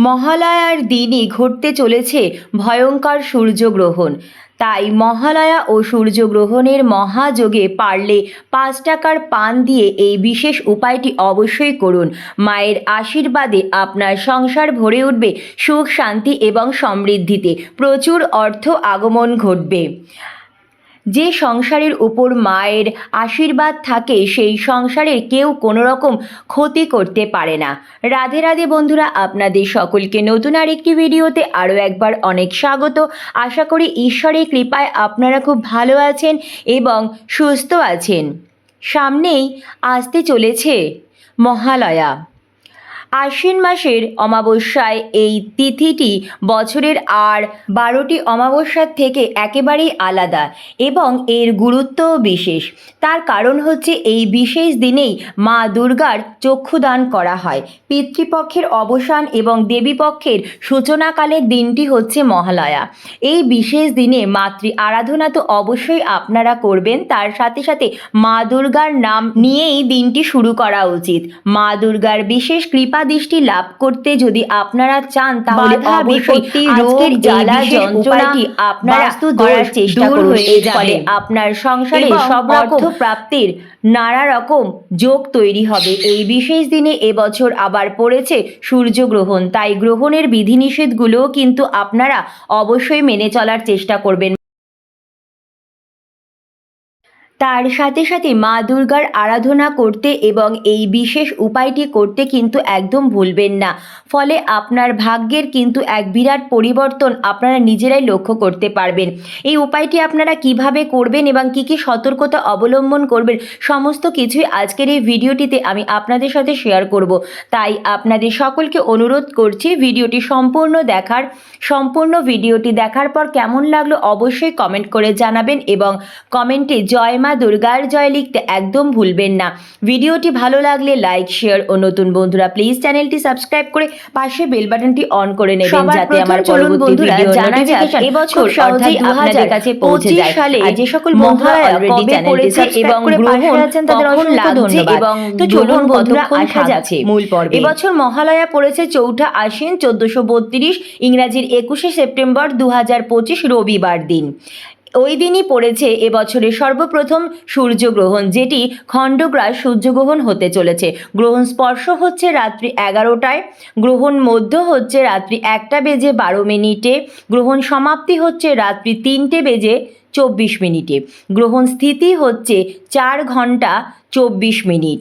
মহালয়ার দিনই ঘটতে চলেছে ভয়ঙ্কর সূর্যগ্রহণ। তাই মহালয়া ও সূর্যগ্রহণের মহাযোগে পারলে পাঁচ টাকার পান দিয়ে এই বিশেষ উপায়টি অবশ্যই করুন। মায়ের আশীর্বাদে আপনার সংসার ভরে উঠবে সুখ শান্তি এবং সমৃদ্ধিতে। প্রচুর অর্থ আগমন ঘটবে। যে সংসারের উপর মায়ের আশীর্বাদ থাকে, সেই সংসারের কেউ কোনো রকম ক্ষতি করতে পারে না। রাধে রাধে বন্ধুরা, আপনাদের সকলকে নতুন আরেকটি ভিডিওতে আরও একবার অনেক স্বাগত। আশা করি ঈশ্বরের কৃপায় আপনারা খুব ভালো আছেন এবং সুস্থ আছেন। সামনেই আসতে চলেছে মহালয়া। আশ্বিন মাসের অমাবস্যায় এই তিথিটি বছরের আর বারোটি অমাবস্যার থেকে একেবারেই আলাদা এবং এর গুরুত্বও বিশেষ। তার কারণ হচ্ছে এই বিশেষ দিনেই মা দুর্গার চক্ষুদান করা হয়। পিতৃপক্ষের অবসান এবং দেবীপক্ষের সূচনাকালের দিনটি হচ্ছে মহালয়া। এই বিশেষ দিনে মাতৃ আরাধনা তো অবশ্যই আপনারা করবেন। তার সাথে সাথে মা দুর্গার নাম নিয়েই দিনটি শুরু করা উচিত। মা দুর্গার বিশেষ কৃপা দৃষ্টি লাভ করতে যদি আপনারা চান তাহলে অবশ্যই রোগ, জ্বালা বিশেষ যন্ত্রণা উপায়টি আপনারা করার চেষ্টা করুন। এর ফলে আপনার সংসারে সব রকম অর্থ প্রাপ্তির নানা রকম যোগ তৈরি হবে। এই বিশেষ দিনে এবছর আবার পড়েছে সূর্যগ্রহণ। তাই গ্রহণের বিধিনিষেধগুলোও কিন্তু আপনারা অবশ্যই মেনে চলার চেষ্টা করবেন। তার সাথে সাথে মা দুর্গার আরাধনা করতে এবং এই বিশেষ উপায়টি করতে কিন্তু একদম ভুলবেন না। ফলে আপনার ভাগ্যের কিন্তু এক বিরাট পরিবর্তন আপনারা নিজেরাই লক্ষ্য করতে পারবেন। এই উপায়টি আপনারা কীভাবে করবেন এবং কি কি সতর্কতা অবলম্বন করবেন, সমস্ত কিছুই আজকের এই ভিডিওটিতে আমি আপনাদের সাথে শেয়ার করব। তাই আপনাদের সকলকে অনুরোধ করছি ভিডিওটি সম্পূর্ণ দেখার, সম্পূর্ণ ভিডিওটি দেখার পর কেমন লাগল অবশ্যই কমেন্ট করে জানাবেন এবং কমেন্টে জয় মা দুর্গার জয় লিখতে একদম ভুলবেন না। ভিডিওটি ভালো লাগলে লাইক শেয়ার ও নতুন বন্ধুরা প্লিজ চ্যানেলটি সাবস্ক্রাইব করে পাশে বেল বাটনটি অন করে নেবেন যাতে আমার চলুন পরবর্তী ভিডিও নোটিফিকেশন এবছর সহজেই আপনাদের কাছে পৌঁছে যায়। সালে আর যে সকল বন্ধুরা কবে চ্যানেলটি পড়েছে এবং করে পাশে আছেন তাদের অসংখ্য ধন্যবাদ। এবং তো চলুন চলুন বন্ধুরা আসা যাচ্ছে মূল পর্বে। এবছর মহালয়া পড়েছে চৌঠা আশ্বিন চোদ্দশো বত্রিশ ইংরাজির একুশে সেপ্টেম্বর দু হাজার পঁচিশ রবিবার দিন। ওই দিনই পড়েছে এবছরের সর্বপ্রথম সূর্যগ্রহণ, যেটি খণ্ডগ্রাস সূর্যগ্রহণ হতে চলেছে। গ্রহণ স্পর্শ হচ্ছে রাত্রি এগারোটায়, গ্রহণ মধ্য হচ্ছে রাত্রি একটা বেজে বারো মিনিটে, গ্রহণ সমাপ্তি হচ্ছে রাত্রি তিনটে বেজে চব্বিশ মিনিটে। গ্রহণ স্থিতি হচ্ছে চার ঘণ্টা চব্বিশ মিনিট।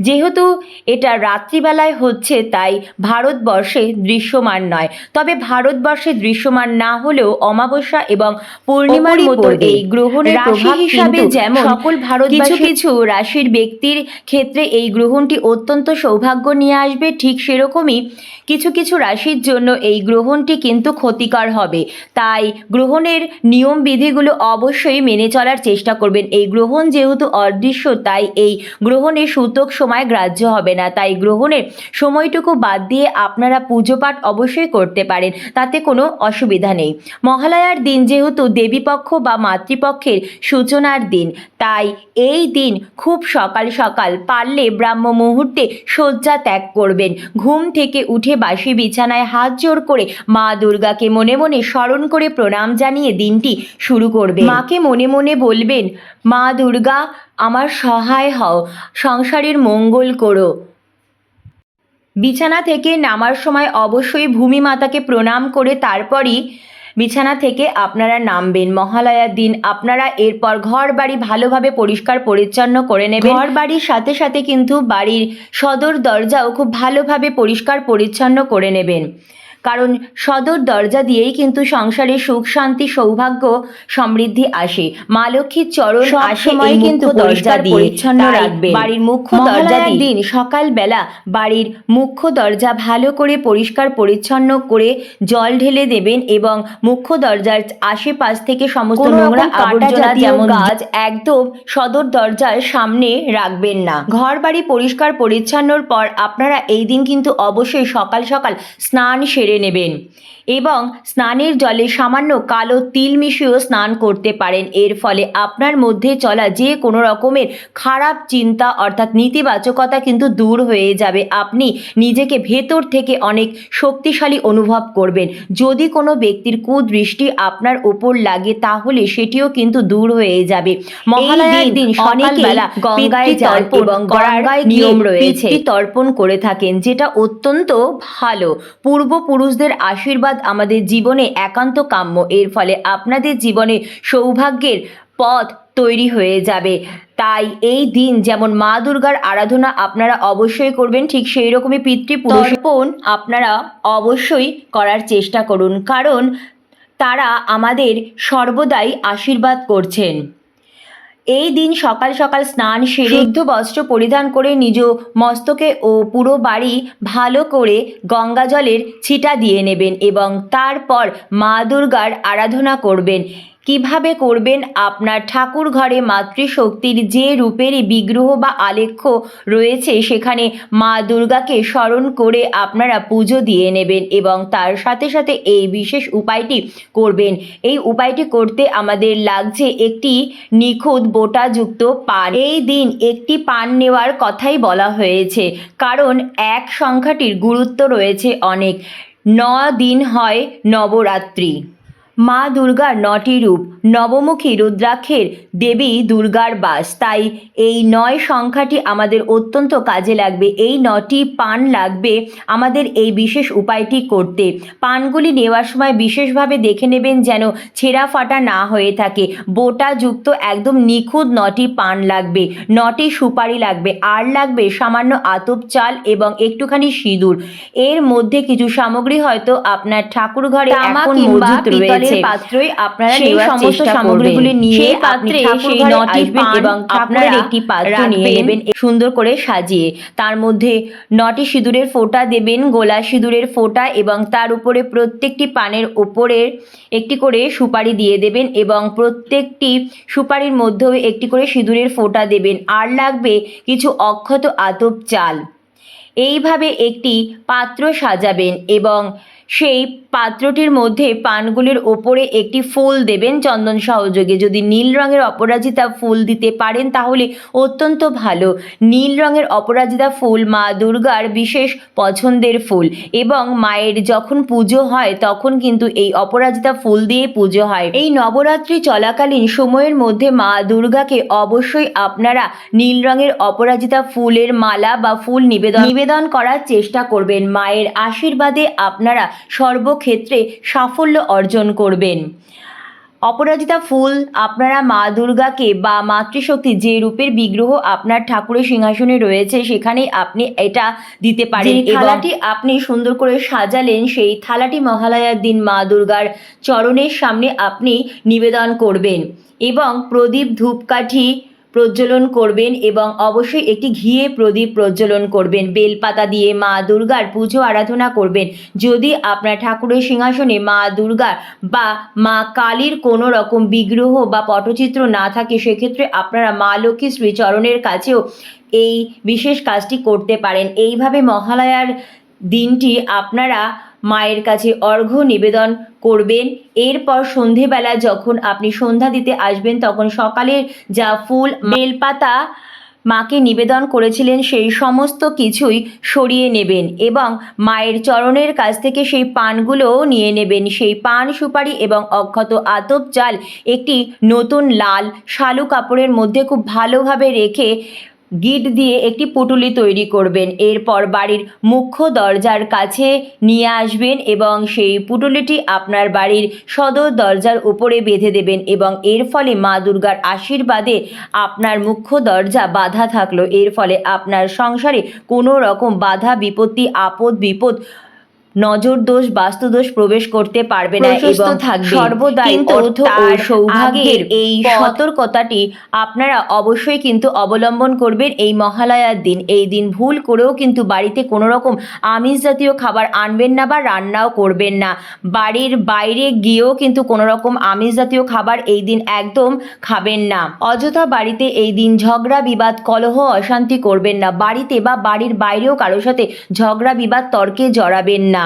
যেহেতু এটা রাত্রিবেলায় হচ্ছে তাই ভারতবর্ষে দৃশ্যমান নয়। তবে ভারতবর্ষে দৃশ্যমান না হলেও অমাবস্যা এবং পূর্ণিমার মতো এই গ্রহণের রাশি হিসাবে যেমন সকল ভারত কিছু কিছু রাশির ব্যক্তির ক্ষেত্রে এই গ্রহণটি অত্যন্ত সৌভাগ্য নিয়ে আসবে ঠিক সেরকমই কিছু কিছু রাশির জন্য এই গ্রহণটি কিন্তু ক্ষতিকর হবে। তাই গ্রহণের নিয়ম বিধিগুলো অবশ্যই মেনে চলার চেষ্টা করবেন। এই গ্রহণ যেহেতু অদৃশ্য তাই এই গ্রহণের সূতক সময় গ্রাহ্য হবে না। তাই গ্রহণের সময়টুকু বাদ দিয়ে আপনারা পুজো পাঠ অবশ্যই করতে পারেন, তাতে কোনো অসুবিধা নেই। মহালয়ার দিন যেহেতু দেবীপক্ষ বা মাতৃপক্ষের সূচনার দিন, তাই এই দিন খুব সকাল সকাল পারলে ব্রাহ্ম মুহূর্তে শয্যা ত্যাগ করবেন। ঘুম থেকে উঠে বাসি বিছানায় হাত জোর করে মা দুর্গাকে মনে মনে স্মরণ করে প্রণাম জানিয়ে দিনটি শুরু করবে মাকে মনে মনে বলবেন, মা দুর্গা আমার সহায় হও, সংসারের মঙ্গল করো। বিছানা থেকে নামার সময় অবশ্যই ভূমি মাতাকে প্রণাম করে তারপরই বিছানা থেকে আপনারা নামবেন। মহালয়ার দিন আপনারা এরপর ঘর বাড়ি ভালোভাবে পরিষ্কার পরিচ্ছন্ন করে নেবেন। ঘর বাড়ির সাথে সাথে কিন্তু বাড়ির সদর দরজাও খুব ভালোভাবে পরিষ্কার পরিচ্ছন্ন করে নেবেন। কারণ সদর দরজা দিয়েই কিন্তু সংসারে সুখ শান্তি সৌভাগ্য সমৃদ্ধি আসে। মা লক্ষ্মীর চরণ সময় কিন্তু দরজা দিয়ে। পরিচ্ছন্ন তাই রাখবেন। বাড়ির মুখ্য দরজা দিন সকালবেলা বাড়ির মুখ্য দরজা ভালো করে পরিষ্কার পরিচ্ছন্ন করে জল ঢেলে দেবেন এবং মুখ্য দরজার আশেপাশ থেকে সমস্ত নোংরা আবর্জনা যেমন গাছ একদম সদর দরজার সামনে রাখবেন না। ঘর বাড়ি পরিষ্কার পরিচ্ছন্নর পর আপনারা এই দিন কিন্তু অবশ্যই সকাল সকাল স্নান সেরে নেবেন। এবং স্নানের জলে সামান্য কালো তিল মিশিয়েও স্নান করতে পারেন। এর ফলে আপনার মধ্যে চলা যে কোনো রকমের খারাপ চিন্তা অর্থাৎ নেতিবাচকতা কিন্তু দূর হয়ে যাবে। আপনি নিজেকে ভেতর থেকে অনেক শক্তিশালী অনুভব করবেন। যদি কোনো ব্যক্তির কুদৃষ্টি আপনার ওপর লাগে তাহলে সেটিও কিন্তু দূর হয়ে যাবে। মহালয়ার দিন সকালবেলা গঙ্গায় যান এবং গঙ্গায় নিয়ম রয়েছে। তর্পণ করে থাকেন যেটা অত্যন্ত ভালো। পূর্বপুরুষদের আশীর্বাদ আমাদের জীবনে একান্ত কাম্য। এর ফলে আপনাদের জীবনে সৌভাগ্যের পথ তৈরি হয়ে যাবে। তাই এই দিন যেমন মা দুর্গার আরাধনা আপনারা অবশ্যই করবেন ঠিক সেই রকমই পিতৃপুরুষপণ আপনারা অবশ্যই করার চেষ্টা করুন। কারণ তারা আমাদের সর্বদাই আশীর্বাদ করছেন। এই দিন সকাল সকাল স্নান সেরে শুদ্ধ বস্ত্র পরিধান করে নিজ মস্তকে ও পুরো বাড়ি ভালো করে গঙ্গা জলের ছিটা দিয়ে নেবেন এবং তারপর মা দুর্গার আরাধনা করবেন। কীভাবে করবেন আপনার ঠাকুর ঘরে মাতৃশক্তির যে রূপেরই বিগ্রহ বা আলেখ্য রয়েছে, সেখানে মা দুর্গাকে স্মরণ করে আপনারা পুজো দিয়ে নেবেন এবং তার সাথে সাথে এই বিশেষ উপায়টি করবেন। এই উপায়টি করতে আমাদের লাগছে একটি নিখুঁত বোটাযুক্ত পান। এই দিন একটি পান নেওয়ার কথাই বলা হয়েছে, কারণ এক সংখ্যাটির গুরুত্ব রয়েছে অনেক। ন দিন হয় নবরাত্রি। মা দুর্গার নটি রূপ নবমুখী রুদ্রাক্ষের দেবী দুর্গার বাস। তাই এই নয় সংখ্যাটি আমাদের অত্যন্ত কাজে লাগবে। এই নটি পান লাগবে আমাদের এই বিশেষ উপায়টি করতে। পানগুলি নেওয়ার সময় বিশেষভাবে দেখে নেবেন যেন ছেঁড়া ফাটা না হয়ে থাকে। বোটাযুক্ত একদম নিখুঁত নটি পান লাগবে। নটি সুপারি লাগবে। আর লাগবে সামান্য আতপ চাল এবং একটুখানি সিঁদুর। এর মধ্যে কিছু সামগ্রী হয়তো আপনার ঠাকুর ঘরে এখন মজুত পিতলের পাত্রই আপনারা সেই সমস্ত সামগ্রীগুলি। নিয়ে সেই পাত্রে সেই নটি পান এবং আপনারা একটি পাত্র নিয়ে নেবেন সুন্দর করে সাজিয়ে তার মধ্যে নটি সিঁদুরের ফোঁটা দেবেন গোলা সিঁদুরের ফোঁটা এবং তার উপরে প্রত্যেকটি পানের উপরে একটি করে সুপারি দিয়ে দেবেন এবং প্রত্যেকটি সুপারির মধ্যেও একটি করে সিঁদুরের ফোঁটা দেবেন। আর লাগবে কিছু অক্ষত আতপ চাল। এইভাবে একটি পাত্র সাজাবেন এবং সেই পাত্রটির মধ্যে পানগুলির ওপরে একটি ফুল দেবেন চন্দন সহযোগে। যদি নীল রঙের অপরাজিতা ফুল দিতে পারেন, তাহলে অত্যন্ত ভালো। নীল রঙের অপরাজিতা ফুল মা দুর্গার বিশেষ পছন্দের ফুল এবং মায়ের যখন পুজো হয়, তখন কিন্তু এই অপরাজিতা ফুল দিয়ে পুজো হয়। এই নবরাত্রি চলাকালীন সময়ের মধ্যে মা দুর্গাকে অবশ্যই আপনারা নীল রঙের অপরাজিতা ফুলের মালা বা ফুল নিবেদন নিবেদন করার চেষ্টা করবেন। মায়ের আশীর্বাদে আপনারা সর্বক্ষেত্রে সাফল্য অর্জন করবেন। অপরাজিতা ফুল আপনারা মা দুর্গাকে বা মাতৃশক্তি যে রূপের বিগ্রহ আপনার ঠাকুরের সিংহাসনে রয়েছে সেখানে আপনি এটা দিতে পারেন। থালাটি আপনি সুন্দর করে সাজালেন সেই থালাটি মহালয়ার দিন মা দুর্গার চরণের সামনে আপনি নিবেদন করবেন। এবং প্রদীপ ধূপকাঠি প্রজ্বলন করবেন এবং অবশ্যই একটি ঘিয়ে প্রদীপ প্রজ্বলন করবেন। বেলপাতা দিয়ে মা দুর্গার পুজো আরাধনা করবেন। যদি আপনার ঠাকুরের সিংহাসনে মা দুর্গা বা মা কালীর কোনো রকম বিগ্রহ বা পটচিত্র না থাকে, সেক্ষেত্রে আপনারা মা লক্ষ্মী শ্রীচরণের কাছেও এই বিশেষ কাজটি করতে পারেন। এইভাবে মহালয়ার দিনটি আপনারা মায়ের কাছে অর্ঘ্য নিবেদন করবেন। এরপর সন্ধেবেলা যখন আপনি সন্ধ্যা দিতে আসবেন, তখন সকালের যা ফুল, বেলপাতা মাকে নিবেদন করেছিলেন, সেই সমস্ত কিছুই সরিয়ে নেবেন এবং মায়ের চরণের কাছ থেকে সেই পানগুলোও নিয়ে নেবেন। সেই পান সুপারি এবং অক্ষত আতপ চাল একটি নতুন লাল শালু কাপড়ের মধ্যে খুব ভালোভাবে রেখে গিট দিয়ে একটি পুটুলি তৈরি করবেন। এরপর বাড়ির মুখ্য দরজার কাছে নিয়ে আসবেন এবং সেই পুটুলিটি আপনার বাড়ির সদর দরজার উপরে বেঁধে দেবেন এবং এর ফলে মা দুর্গার আশীর্বাদে আপনার মুখ্য দরজা বাধা থাকল। এর ফলে আপনার সংসারে কোনো রকম বাধা, বিপত্তি আপদ বিপদ নজর দোষ বাস্তু দোষ প্রবেশ করতে পারবে না এবং থাকবে। সর্বদাই অর্থ ও সৌভাগ্যের এই সতর্কতাটি আপনারা অবশ্যই কিন্তু অবলম্বন করবেন এই মহালয়ার দিন। এই দিন ভুল করেও কিন্তু বাড়িতে কোনো রকম আমিষ জাতীয় খাবার আনবেন না বা রান্নাও করবেন না। বাড়ির বাইরে গিয়েও কিন্তু কোনো রকম আমিষ জাতীয় খাবার এই দিন একদম খাবেন না। অযথা বাড়িতে এই দিন ঝগড়া বিবাদ কলহ অশান্তি করবেন না। বাড়িতে বা বাড়ির বাইরেও কারোর সাথে ঝগড়া বিবাদ তর্কে জড়াবেন না।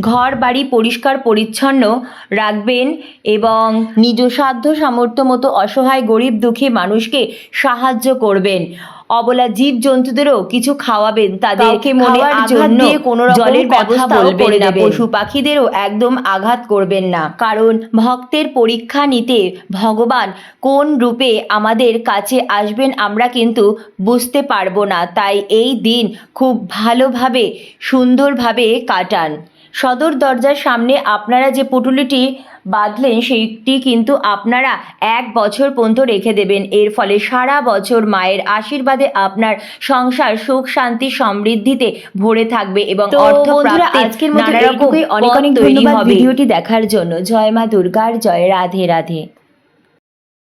ঘর বাড়ি পরিষ্কার পরিচ্ছন্ন রাখবেন এবং নিজ সাধ্য সামর্থ্য মতো অসহায় গরিব দুঃখী মানুষকে সাহায্য করবেন। অবলা জীব জন্তুদেরও কিছু খাওয়াবেন তাদেরকে মনে জন্য কোনো জলের ব্যবস্থা বলবেন না। পশু পাখিদেরও একদম আঘাত করবেন না। কারণ ভক্তের পরীক্ষা নিতে ভগবান কোন রূপে আমাদের কাছে আসবেন আমরা কিন্তু বুঝতে পারব না। তাই এই দিন খুব ভালোভাবে সুন্দরভাবে কাটান। সদর দরজার সামনে আপনারা যে পুটুলিটি বাঁধলেন সেইটি কিন্তু আপনারা এক বছর পর্যন্ত রেখে দেবেন এর ফলে সারা বছর মায়ের আশীর্বাদে আপনার সংসার সুখ শান্তি সমৃদ্ধিতে ভরে থাকবে এবং অর্থ আজকের। অনেক অনেক ধন্যবাদ। ভিডিওটি দেখার জন্য জয় মা দুর্গার জয় রাধে রাধে